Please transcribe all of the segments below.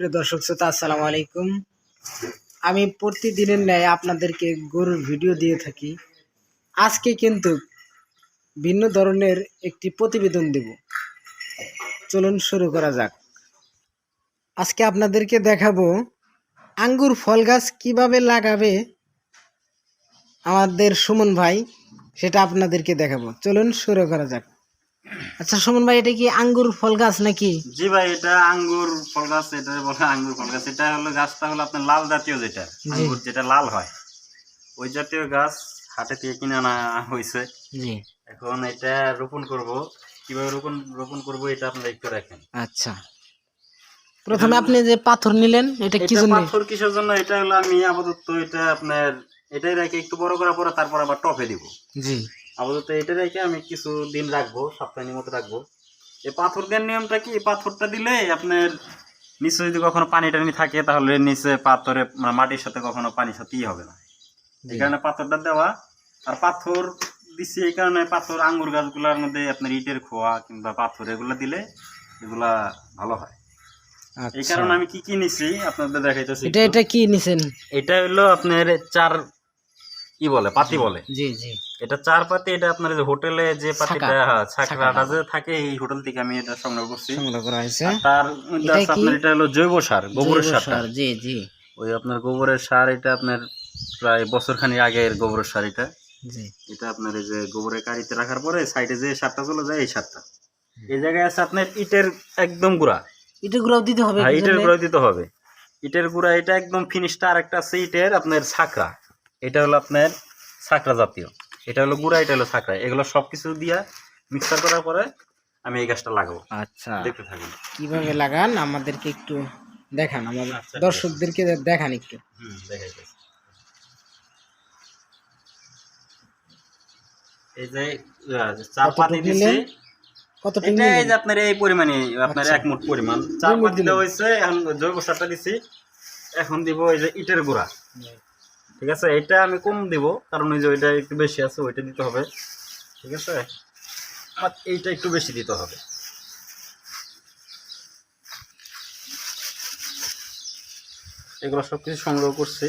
প্রিয় দর্শক শ্রোতা, আসসালামু আলাইকুম। আমি প্রতিদিনের ন্যায় আপনাদেরকে গরুর ভিডিও দিয়ে থাকি। আজকে কিন্তু ভিন্ন ধরনের একটি প্রতিবেদন দেব। চলুন শুরু করা যাক। আজকে আপনাদেরকে দেখাবো আঙ্গুর ফল গাছ কীভাবে লাগাবে আমাদের সুমন ভাই, সেটা আপনাদেরকে দেখাবো। চলুন শুরু করা যাক। আচ্ছা সুমন ভাই এটা কি আঙ্গুর ফল গাছ নাকি? জি ভাই এটা আঙ্গুর ফল গাছ এটা বলে আঙ্গুর ফল গাছ। এটা হলো গাছটা হলো আপনার লাল জাতীয় যেটা আঙ্গুর যেটা লাল হয়। ওই জাতীয় গাছ হাটে থেকে কিনে আনা হয়েছে। জি। এখন এটা রোপণ করব। কীভাবে রোপণ রোপণ করব এটা আপনারা একটু রাখেন আচ্ছা। প্রথমে আপনি যে পাথর নিলেন এটা কি জন্য? পাথর কিসের জন্য? এটা হলো আমি আপাতত এটা আপনার এটাই রেখে একটু বড় করার পরে তারপর আবার টপে দিব। জি। আপাতত এটা রেখে আমি কিছু দিন রাখব সপ্তাহের মতো রাখব। এই পাথর দেওয়ার নিয়মটা কি? পাথরটা দিলে আপনার নিচে যদি কখনো পানি টানি থাকে তাহলে নিচে পাথরে মানে মাটির সাথে কখনো পানির সাথেই হবে না। এই কারণে পাথরটা দেওয়া আর পাথর দিচ্ছি এই কারণে পাথর আঙ্গুর গাছগুলোর মধ্যে আপনার ইটের খোয়া কিংবা পাথর এগুলো দিলে এগুলা ভালো হয়। এই আচ্ছা। কারণে আমি কি কি নিছি আপনাদের দেখাইতেছি এটা এটা কি নিছেন? এটা হলো আপনার চার কি বলে? পাতি বলে। জি জি। এটা চার পাতি এটা আপনার যে হোটেলে যে পাতিটা ছাকা। হ্যাঁ, ছাকরাটা যে থাকে এই হোটেল থেকে আমি এটা সংগ্রহ করছি। সংগ্রহ করা হয়েছে। তার এটা আপনার এটা হলো জৈব সার গোবরের সার, জি জি। ওই আপনার গোবরের সার এটা আপনার প্রায় বছর খানি আগের গোবরের সার এটা। জি। এটা আপনার এই যে গোবরের কারিতে রাখার পরে সাইডে যে সারটা চলে যায় এই সারটা। এই জায়গায় আছে আপনার ইটের একদম গুঁড়া। ইটের গুলাও দিতে হবে হ্যাঁ ইটের জন্যে? গুঁড়া দিতে হবে। ইটের গুঁড়া এটা একদম ফিনিশটা আর একটা আছে ইটের আপনার ছাকরা। এটা হলো আপনার ছাকরা জাতীয়। এটা হলো গুঁড়া এটা হলো ছাকরা এগুলো সব কিছু দিয়া মিক্সার করার পরে আমি এই গাছটা লাগাবো। আচ্ছা। দেখতে থাকুন। কীভাবে লাগান আমাদেরকে একটু দেখান আমাদের আচ্ছা, দর্শকদেরকে দেখান একটু। হুম দেখাইতেছি এই যে দিছি? এটা এই যে আপনার এই পরিমাণে আপনার আচ্ছা। এক মুঠ পরিমাণ। মুঠ পাতি দিলেন। দেওয়া হয়েছে এখন জৈব সারটা দিছি। এখন দিব এই যে ইটের গুঁড়া। ঠিক আছে? এটা আমি কম দিব কারণ ওই যে ওইটা একটু বেশি আছে ওইটা দিতে হবে। ঠিক আছে? আর এইটা একটু বেশি দিতে হবে। এগুলো সব কিছু সংগ্রহ করছি।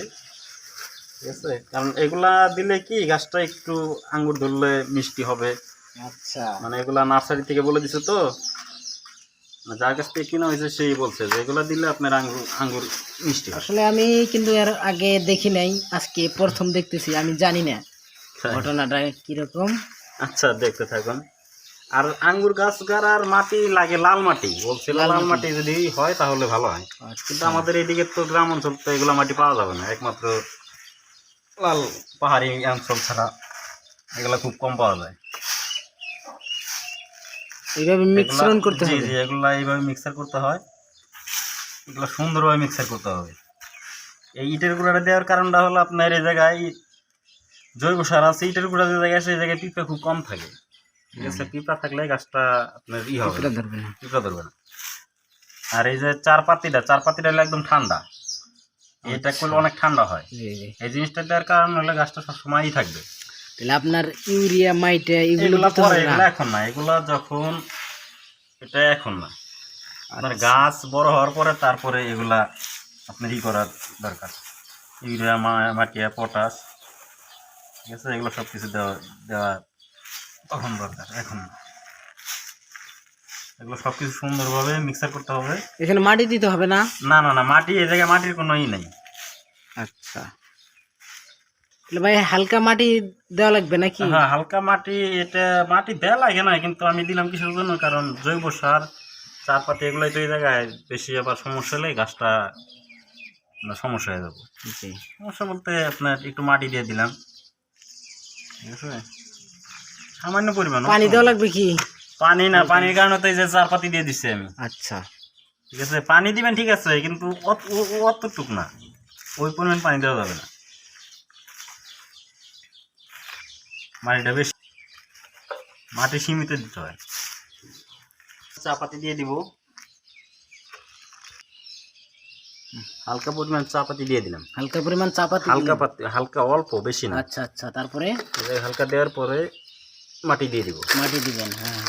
ঠিক আছে? কারণ এগুলা দিলে কি গাছটা একটু আঙ্গুর ধরলে মিষ্টি হবে। আচ্ছা। মানে এগুলা নার্সারি থেকে বলে দিছে তো। যার কাছ থেকে কিনা হয়েছে সেই বলছে যে এগুলা দিলে আপনার আঙ্গুর আঙ্গুর মিষ্টি আসলে আমি কিন্তু এর আগে দেখি নাই আজকে প্রথম দেখতেছি আমি জানি না। ঘটনাটা কীরকম? আচ্ছা দেখতে থাকুন। আর আঙ্গুর গাছ গাড়ার মাটি লাগে লাল মাটি। বলছিল লাল মাটি। মাটি যদি হয় তাহলে ভালো হয়। কিন্তু আমাদের এইদিকে তো গ্রাম অঞ্চল তো এগুলো মাটি পাওয়া যাবে না। একমাত্র লাল পাহাড়ি অঞ্চল ছাড়া এগুলো খুব কম পাওয়া যায়। এইভাবে মিশ্রণ করতে হবে। জি জি এগুলা এইভাবে মিক্সার করতে হয়। এগুলো সুন্দরভাবে মিক্সার করতে হবে। এই ইটের গুঁড়াটা দেওয়ার কারণটা হলো আপনার এই জায়গায় জৈব সার আছে ইটের গুঁড়া যে জায়গায় সেই জায়গায় পিঁপড়া খুব কম থাকে। ঠিক আছে পিঁপড়া থাকলে গাছটা আপনার ই হবে। ধরবে না। পিঁপড়া ধরবে না। আর এই যে চার পাতিটা চার পাতিটা হলো একদম ঠান্ডা। এটা করলে অনেক ঠান্ডা হয়। জি জি। এই জিনিসটা দেওয়ার কারণ হলে গাছটা সবসময়ই থাকবে। তাহলে আপনার ইউরিয়া মাইটে এগুলো এখন না এগুলা যখন এটা এখন না। আপনার আচ্ছা। গাছ বড় হওয়ার পরে তারপরে এগুলা আপনার ই করার দরকার। ইউরিয়া মাটিয়া পটাশ ঠিক আছে? এগুলো সব কিছু দেওয়া দেওয়া তখন দরকার এখন না। এগুলো সব কিছু সুন্দরভাবে মিক্সার করতে হবে। এখানে মাটি দিতে হবে না? না না না মাটি এই জায়গায় মাটির কোনো ই নেই। আচ্ছা। ভাই হালকা মাটি দেওয়া লাগবে নাকি? হ্যাঁ হালকা মাটি এটা মাটি দেওয়া লাগে না কিন্তু আমি দিলাম কিসের জন্য কারণ জৈব সার চার পাতি এগুলোই তো এই জায়গায় বেশি আবার সমস্যা হলে গাছটা সমস্যা হয়ে যাবে। জি। সমস্যা বলতে আপনার একটু মাটি দিয়ে দিলাম। ঠিক আছে? সামান্য পরিমাণ পানি দেওয়া লাগবে কি? পানি না পানির কারণে তো এই যে চার পাতি দিয়ে দিচ্ছি আমি। আচ্ছা। ঠিক আছে? পানি দিবেন ঠিক আছে কিন্তু অতটুক না। ওই পরিমাণ পানি দেওয়া যাবে না। মাটিটা বেশি মাটি সীমিত দিতে হয়। চা পাতি দিয়ে দিব। হালকা পরিমাণ চা পাতি দিয়ে দিলাম। হালকা পরিমাণ চাপাতি হালকা পাতি হালকা অল্প বেশি না। আচ্ছা আচ্ছা তারপরে? হালকা দেওয়ার পরে মাটি দিয়ে দিব। মাটি দিবেন হ্যাঁ।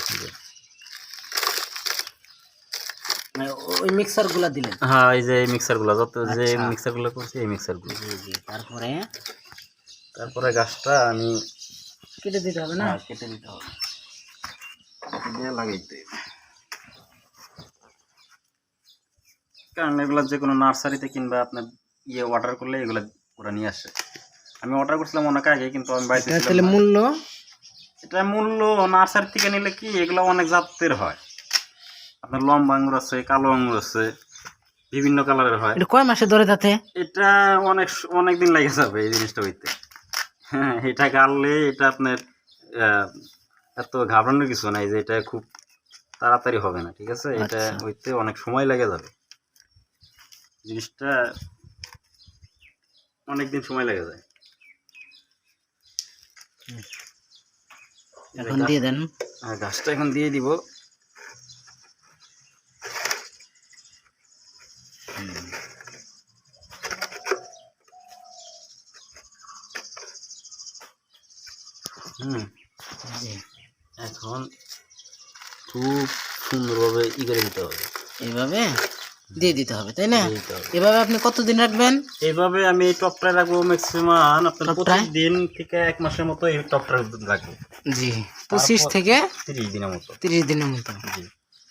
মানে ওই মিক্সারগুলো দিলেন? হ্যাঁ এই যে মিক্সারগুলো যত যে আচ্ছা। মিক্সারগুলো করছি এই মিক্সারগুলো। তারপরে? তারপরে গাছটা আমি কেটে দিতে হবে না? হ্যাঁ, কেটে দিতে হবে। দিয়ে লাগাইতে কারণ এগুলো যে কোনো নার্সারিতে কিংবা আপনার ইয়ে অর্ডার করলে এগুলো ওরা নিয়ে আসে। আমি অর্ডার করছিলাম অনেক আগে কিন্তু আমি বাড়িতে তাহলে মূল্য? এটা মূল্য নার্সারি থেকে নিলে কি এগুলো অনেক জাতের হয়। আপনার লম্বা আঙ্গুর আছে কালো আঙ্গুর আছে বিভিন্ন কালারের হয়। এটা কয় মাসে ধরে তাতে? এটা অনেক অনেক দিন লেগে যাবে এই জিনিসটা হইতে। হ্যাঁ এটা গাড়লে এটা আপনার এত ঘাবড়ানোর কিছু নাই যে এটা খুব তাড়াতাড়ি হবে না ঠিক আছে? এটা আচ্ছা। হইতে অনেক সময় লেগে যাবে। জিনিসটা অনেক দিন সময় লেগে যায়। এখন দিয়ে দেন। আর গাছটা এখন দিয়ে দিব হুম জি। এখন খুব সুন্দরভাবে ই করে দিতে হবে। এইভাবে দিয়ে দিতে হবে তাই না। এভাবে আপনি কতদিন রাখবেন? এইভাবে আমি এই টপটায় রাখব ম্যাক্সিমাম আপনার প্রতিদিন থেকে এক মাসের মতো এই টপটা রাখব। জি পঁচিশ থেকে তিরিশ দিনের মতো। তিরিশ দিনের মতো। জি।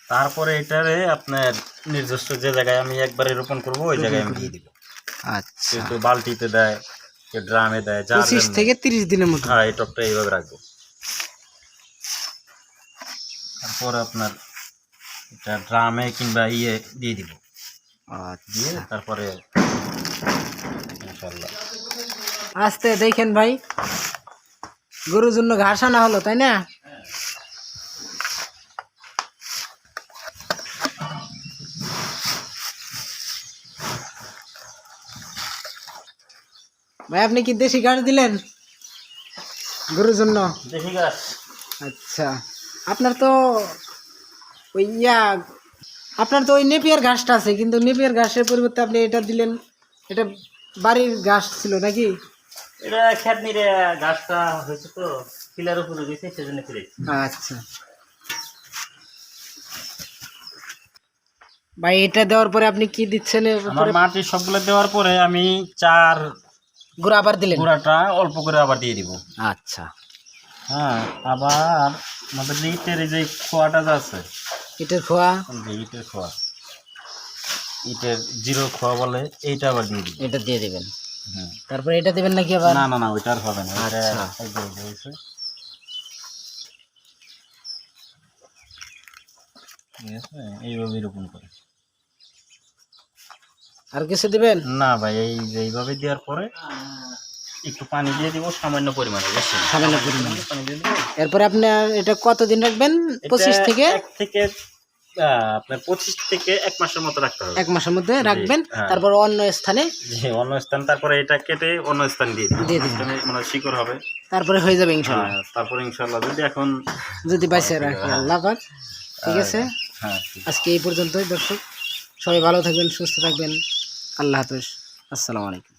তারপরে এটারে আপনার নিজস্ব যে জায়গায় আমি একবারে রোপণ করব ওই জায়গায় আমি দিয়ে দিব। আচ্ছা। বালতিতে দেয় ড্রামে দেয় পঁচিশ থেকে তিরিশ দিনের মতো। হ্যাঁ এই টপটা এইভাবে রাখব। তারপর আপনার এটা ড্রামে কিংবা ইয়ে দিয়ে দিব। দিয়ে আচ্ছা তারপরে ইনশাল্লাহ আস্তে দেখেন ভাই গরুর জন্য ঘাস আনা হলো তাই না? ভাই আপনি কি দেশি ঘাস দিলেন গরুর জন্য? দেখি গাছ আচ্ছা। আপনার তো ওই ইয়া আপনার তো ওই নেপিয়ার ঘাসটা আছে কিন্তু নেপিয়ার ঘাসের পরিবর্তে আপনি এটা দিলেন এটা বাড়ির ঘাস ছিল নাকি? এটা খ্যাতনিরে গাছটা হয়েছে তো পিলার উপরে গেছে সেজন্য ফিরে আচ্ছা। ভাই এটা দেওয়ার পরে আপনি কি দিচ্ছেন আমার মাটি সবগুলো দেওয়ার পরে আমি চার গুঁড়া আবার দিলেন? গুঁড়াটা অল্প করে আবার দিয়ে দিব। আচ্ছা। হ্যাঁ আবার আমাদের ইটের এই যে খোয়াটা যে আছে এটার খোয়া? যে ইটের খোয়া ইটের জিরো খোয়া বলে এইটা আবার দিয়ে দিব এটা দিয়ে দিবেন। হুম। তারপরে এটা দিবেন নাকি আবার? না না না ওইটা আর হবে না আচ্ছা। ঠিক আছে এইভাবে রোপণ করে। আর কিছু দিবেন? না ভাই এই যে এইভাবে দেওয়ার পরে একটু পানি দিয়ে দিব সামান্য পরিমাণে বেশি সামান্য পরিমাণে। পানি দিয়ে দিব। এরপরে আপনার এটা কতদিন রাখবেন? পঁচিশ থেকে? থেকে আপনার পঁচিশ থেকে এক মাসের মতো রাখতে হবে। এক মাসের মধ্যে রাখবেন হ্যাঁ। তারপর অন্য স্থানে? অন্য স্থান তারপরে এটা কেটে অন্য স্থান দিয়ে দিয়ে দিবেন। মানে শিকড় হবে। তারপরে হয়ে যাবে হ্যাঁ, তারপরে ইনশাল্লাহ যদি এখন যদি বাইসে রাখি আল্লাহ পাক। ঠিক আছে? হ্যাঁ আজকে এই পর্যন্তই দর্শক। সবাই ভালো থাকবেন সুস্থ থাকবেন। আল্লাহ হাফেজ। আসসালামু আলাইকুম।